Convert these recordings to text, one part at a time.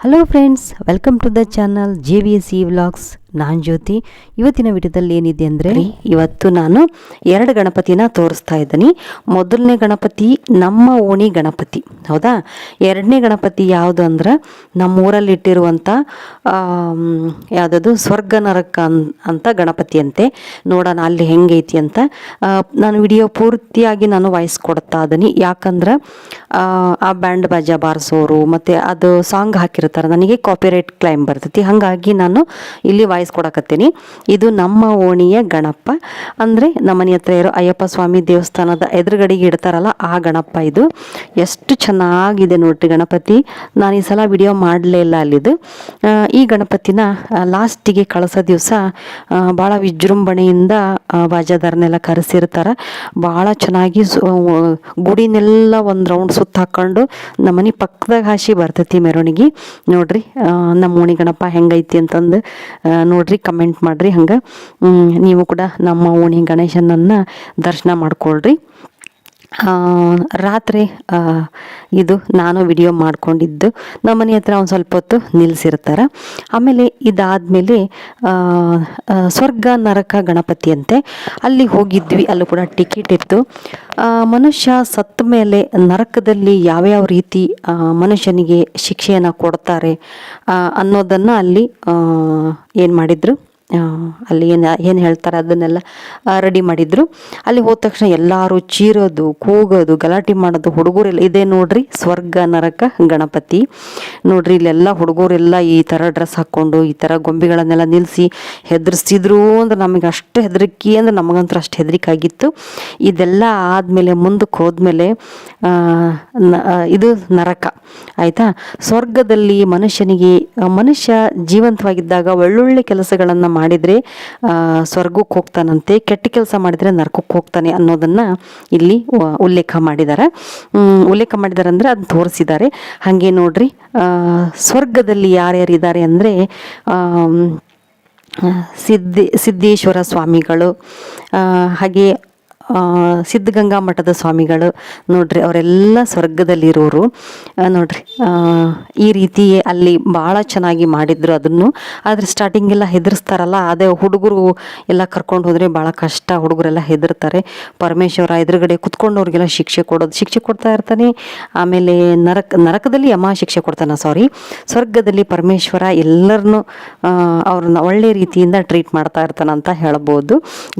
hello friends welcome to the channel J V S E vlogs ನಾನು ಜ್ಯೋತಿ ಇವತ್ತಿನ ವಿಡಿಯೋದಲ್ಲಿ ಏನಿದೆ ಅಂದರೆ ಇವತ್ತು ನಾನು ಎರಡು ಗಣಪತಿನ ತೋರಿಸ್ತಾ ಇದ್ದೀನಿ. ಮೊದಲನೇ ಗಣಪತಿ ನಮ್ಮ ಓಣಿ ಗಣಪತಿ. ಹೌದಾ? ಎರಡನೇ ಗಣಪತಿ ಯಾವುದು ಅಂದ್ರೆ ನಮ್ಮೂರಲ್ಲಿ ಇಟ್ಟಿರುವಂಥ ಯಾವುದದು ಸ್ವರ್ಗ ನರಕ ಅಂತ ಗಣಪತಿ ಅಂತೆ ನೋಡೋಣ ಅಲ್ಲಿ ಹೆಂಗೈತಿ ಅಂತ. ನಾನು ವಿಡಿಯೋ ಪೂರ್ತಿಯಾಗಿ ನಾನು ವಾಯ್ಸ್ ಕೊಡ್ತಾ ಇದ್ದೀನಿ. ಯಾಕಂದ್ರೆ ಆ, ಆ ಬ್ಯಾಂಡ್ ಬಾಜಾ ಬಾರಿಸೋರು ಮತ್ತು ಅದು ಸಾಂಗ್ ಹಾಕಿರ್ತಾರೆ. ನನಗೆ ಕಾಪಿರೈಟ್ ಕ್ಲೈಮ್ ಬರ್ತೈತಿ. ಹಾಗಾಗಿ ನಾನು ಇಲ್ಲಿ ವಾಯ್ಸ್ ಕೊಡಕತ್ತೀನಿ. ಇದು ನಮ್ಮ ಓಣಿಯ ಗಣಪ. ಅಂದರೆ ನಮ್ಮನೆ ಹತ್ರ ಇರೋ ಅಯ್ಯಪ್ಪ ಸ್ವಾಮಿ ದೇವಸ್ಥಾನದ ಎದುರುಗಡೆಗೆ ಇಡ್ತಾರಲ್ಲ ಆ ಗಣಪ ಇದು. ಎಷ್ಟು ಚೆನ್ನಾಗಿದೆ ನೋಡ್ರಿ ಗಣಪತಿ. ನಾನು ಈ ಸಲ ವಿಡಿಯೋ ಮಾಡಲೇ ಇಲ್ಲ ಅಲ್ಲಿದು. ಈ ಗಣಪತಿನ ಲಾಸ್ಟಿಗೆ ಕಳಿಸೋ ದಿವಸ ಭಾಳ ವಿಜೃಂಭಣೆಯಿಂದ ಬಾಜಾದಾರನೆಲ್ಲ ಕರೆಸಿರ್ತಾರೆ. ಭಾಳ ಚೆನ್ನಾಗಿ ಗುಡಿನೆಲ್ಲ ಒಂದು ರೌಂಡ್ ಸುತ್ತ ಹಾಕೊಂಡು ನಮ್ಮನೆ ಪಕ್ಕದಾಗ ಹಾಸಿ ಬರ್ತೈತಿ ಮೆರವಣಿಗೆ. ನೋಡ್ರಿ ನಮ್ಮ ಓಣಿ ಗಣಪ ಹೆಂಗೈತಿ ಅಂತಂದು ನೋಡ್ರಿ ಕಮೆಂಟ್ ಮಾಡ್ರಿ ಹಂಗೆ. ನೀವು ಕೂಡ ನಮ್ಮ ಓಣಿ ಗಣೇಶನನ್ನ ದರ್ಶನ ಮಾಡ್ಕೊಳ್ರಿ. ರಾತ್ರಿ ಇದು ನಾನು ವಿಡಿಯೋ ಮಾಡ್ಕೊಂಡಿದ್ದು. ನಮ್ಮ ಮನೆ ಹತ್ರ ಒಂದು ಸ್ವಲ್ಪ ಹೊತ್ತು ನಿಲ್ಲಿಸಿರ್ತಾರೆ ಆಮೇಲೆ ಇದಾದಮೇಲೆ ಸ್ವರ್ಗ ನರಕ ಗಣಪತಿ ಅಂತೆ ಅಲ್ಲಿ ಹೋಗಿದ್ವಿ. ಅಲ್ಲೂ ಕೂಡ ಟಿಕೆಟ್ ಇತ್ತು. ಮನುಷ್ಯ ಸತ್ತ ಮೇಲೆ ನರಕದಲ್ಲಿ ಯಾವ್ಯಾವ ರೀತಿ ಮನುಷ್ಯನಿಗೆ ಶಿಕ್ಷೆಯನ್ನು ಕೊಡ್ತಾರೆ ಅನ್ನೋದನ್ನು ಅಲ್ಲಿ ಏನು ಮಾಡಿದರು? ಅಲ್ಲಿ ಏನು ಏನು ಹೇಳ್ತಾರೆ ಅದನ್ನೆಲ್ಲ ರೆಡಿ ಮಾಡಿದ್ರು. ಅಲ್ಲಿ ಹೋದ ತಕ್ಷಣ ಎಲ್ಲರೂ ಚೀರೋದು, ಕೂಗೋದು, ಗಲಾಟೆ ಮಾಡೋದು ಹುಡುಗರೆಲ್ಲ ಇದೆ ನೋಡ್ರಿ. ಸ್ವರ್ಗ, ನರಕ, ಗಣಪತಿ. ನೋಡ್ರಿ, ಇಲ್ಲೆಲ್ಲ ಹುಡುಗರೆಲ್ಲ ಈ ಥರ ಡ್ರೆಸ್ ಹಾಕ್ಕೊಂಡು ಈ ಥರ ಗೊಂಬೆಗಳನ್ನೆಲ್ಲ ನಿಲ್ಲಿಸಿ ಹೆದರ್ಸಿದ್ರು ಅಂದ್ರೆ ನಮಗೆ ಅಷ್ಟು ಹೆದರಿಕೆ ಅಂದ್ರೆ ನಮಗಂತೂ ಅಷ್ಟು ಹೆದರಿಕೆ ಆಗಿತ್ತು. ಇದೆಲ್ಲ ಆದಮೇಲೆ, ಮುಂದಕ್ಕೆ ಹೋದ್ಮೇಲೆ ಇದು ನರಕ. ಆಯಿತಾ? ಸ್ವರ್ಗದಲ್ಲಿ ಮನುಷ್ಯನಿಗೆ ಮನುಷ್ಯ ಜೀವಂತವಾಗಿದ್ದಾಗ ಒಳ್ಳೊಳ್ಳೆ ಕೆಲಸಗಳನ್ನು ಮಾಡಿದರೆ ಸ್ವರ್ಗಕ್ಕೆ ಹೋಗ್ತಾನಂತೆ, ಕೆಟ್ಟ ಕೆಲಸ ಮಾಡಿದರೆ ನರಕಕ್ಕೆ ಹೋಗ್ತಾನೆ ಅನ್ನೋದನ್ನು ಇಲ್ಲಿ ಉಲ್ಲೇಖ ಮಾಡಿದ್ದಾರೆ. ಉಲ್ಲೇಖ ಮಾಡಿದ್ದಾರೆ ಅಂದರೆ ಅದನ್ನ ತೋರಿಸಿದ್ದಾರೆ. ಹಾಗೆ ನೋಡ್ರಿ ಸ್ವರ್ಗದಲ್ಲಿ ಯಾರ್ಯಾರಿದ್ದಾರೆ ಅಂದರೆ ಸಿದ್ಧಿ, ಸಿದ್ದೇಶ್ವರ ಸ್ವಾಮಿಗಳು ಹಾಗೆ ಸಿದ್ಧಗಂಗಾ ಮಠದ ಸ್ವಾಮಿಗಳು ನೋಡ್ರಿ, ಅವರೆಲ್ಲ ಸ್ವರ್ಗದಲ್ಲಿರೋರು. ನೋಡ್ರಿ ಈ ರೀತಿ ಅಲ್ಲಿ ಭಾಳ ಚೆನ್ನಾಗಿ ಮಾಡಿದ್ರು ಅದನ್ನು. ಆದರೆ ಸ್ಟಾರ್ಟಿಂಗ್ ಎಲ್ಲ ಹೆದರ್ಸ್ತಾರಲ್ಲ, ಅದೇ ಹುಡುಗರು ಎಲ್ಲ ಕರ್ಕೊಂಡು ಹೋದರೆ ಭಾಳ ಕಷ್ಟ, ಹುಡುಗರೆಲ್ಲ ಹೆದರ್ತಾರೆ. ಪರಮೇಶ್ವರ ಎದುರುಗಡೆ ಕುತ್ಕೊಂಡವ್ರಿಗೆಲ್ಲ ಶಿಕ್ಷೆ ಕೊಡೋದು, ಶಿಕ್ಷೆ ಕೊಡ್ತಾ ಇರ್ತಾನೆ. ಆಮೇಲೆ ನರಕ, ನರಕದಲ್ಲಿ ಯಮ ಶಿಕ್ಷೆ ಕೊಡ್ತಾನೆ ಸಾರಿ ಸ್ವರ್ಗದಲ್ಲಿ ಪರಮೇಶ್ವರ ಎಲ್ಲರನ್ನೂ ಅವ್ರನ್ನ ಒಳ್ಳೆ ರೀತಿಯಿಂದ ಟ್ರೀಟ್ ಮಾಡ್ತಾ ಇರ್ತಾನೆ ಅಂತ ಹೇಳ್ಬೋದು.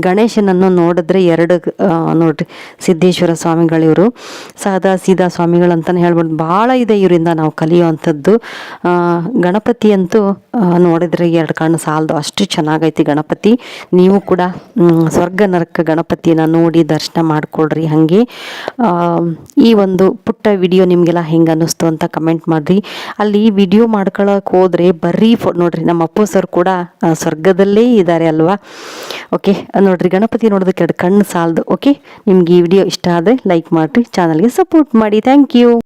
ಗಣೇಶನನ್ನು ನೋಡಿದ್ರೆ ಎರಡು ನೋಡ್ರಿ ಸಿದ್ದೇಶ್ವರ ಸ್ವಾಮಿಗಳಿವರು ಸಾದಾ ಸೀದಾ ಸ್ವಾಮಿಗಳು ಅಂತಲೇ ಹೇಳ್ಬೋದು. ಭಾಳ ಇದೆ ಇವರಿಂದ ನಾವು ಕಲಿಯುವಂಥದ್ದು. ಗಣಪತಿಯಂತೂ ನೋಡಿದ್ರೆ ಎರಡು ಕಣ್ಣು ಸಾಲದು. ಅಷ್ಟು ಚೆನ್ನಾಗೈತಿ ಗಣಪತಿ. ನೀವು ಕೂಡ ಸ್ವರ್ಗ ನರಕ ಗಣಪತಿನ ನೋಡಿ ದರ್ಶನ ಮಾಡ್ಕೊಳ್ರಿ ಹಾಗೆ. ಈ ಒಂದು ಪುಟ್ಟ ವಿಡಿಯೋ ನಿಮಗೆಲ್ಲ ಹೆಂಗೆ ಅನ್ನಿಸ್ತು ಅಂತ ಕಮೆಂಟ್ ಮಾಡಿರಿ. ಅಲ್ಲಿ ವಿಡಿಯೋ ಮಾಡ್ಕೊಳಕ್ಕೆ ಹೋದರೆ ಬರೀ ಫೋ, ನೋಡಿರಿ ನಮ್ಮ ಅಪ್ಪು ಸರ್ ಕೂಡ ಸ್ವರ್ಗದಲ್ಲೇ ಇದ್ದಾರೆ ಅಲ್ವಾ? ಓಕೆ, ನೋಡಿರಿ ಗಣಪತಿ ನೋಡೋದಕ್ಕೆ ಎರಡು ಕಣ್ಣು ಸಾಲದು. ಓಕೆ, ನಿಮ್ಗೆ ಈ ವಿಡಿಯೋ ಇಷ್ಟ ಆದರೆ ಲೈಕ್ ಮಾಡಿರಿ, ಚಾನಲ್ಗೆ ಸಪೋರ್ಟ್ ಮಾಡಿ. Thank you.